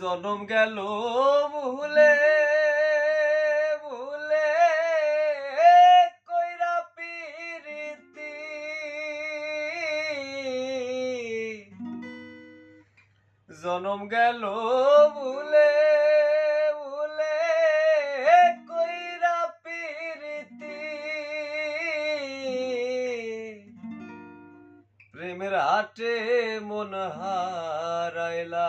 জনম গেল ভুলে ভুলে কইরা পিরিতি। জনম গেল ভুলে ভুলে কইরা পিরিতি। প্রেমের হাটে মন হারাইলা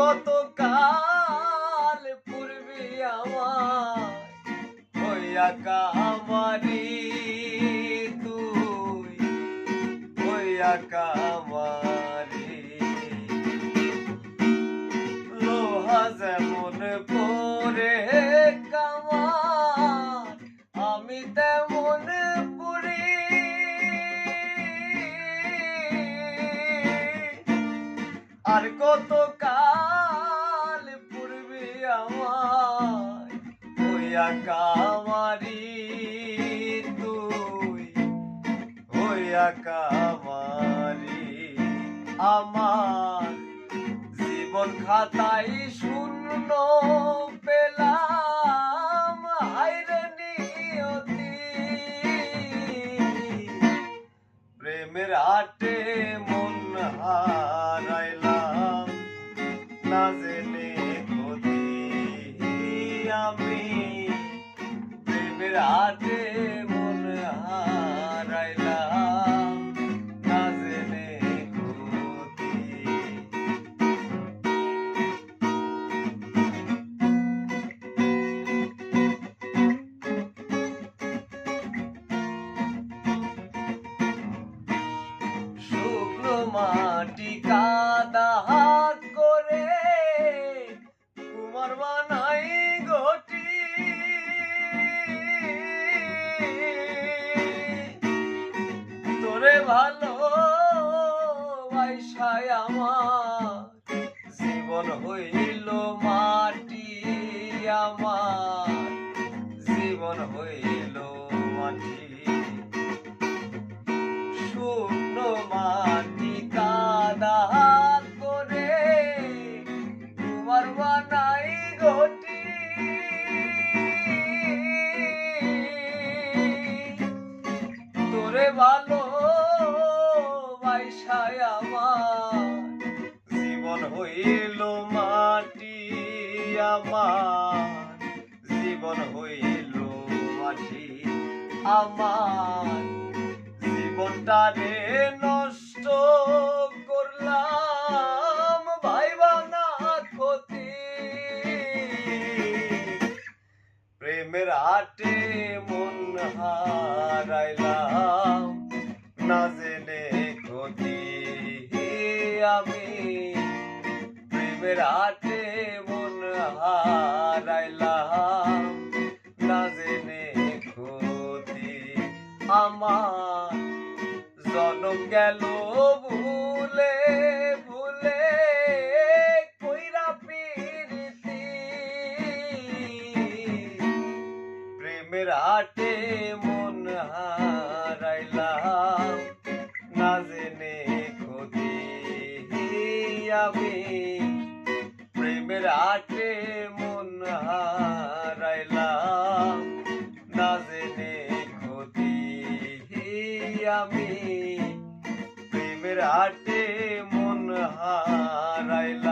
আর কত কাল পূর্বে আমার তুই কামারি লোহা যেমন পরে আমি তেমন আর কত কামারি তুই হইয়া কামারি আমার জীবন খাতাই শূন্য পেলাম। হাইরে নিয়তি, প্রেমের হাটে মন হারাইলাম। না জেনে প্রেমের জীবন হইল মাটি জীবন হইল মাটি। মাটি কাদা করে তোমার বানাই বাইসায় আমার জীবন হইল মাটি আমার। জীবন হইল মাটি আমার। জীবনটারে নষ্ট করলাম, ভাইবা না ক্ষতি। প্রেমের হাটে মন হারাইলাম। পথের আটে মন হারাইলাম। না জেনে ক্ষতি আমার। জনম গেল ভুলে ভুলে কইরা পিরিতি। প্রেমের আটে মন হার আমি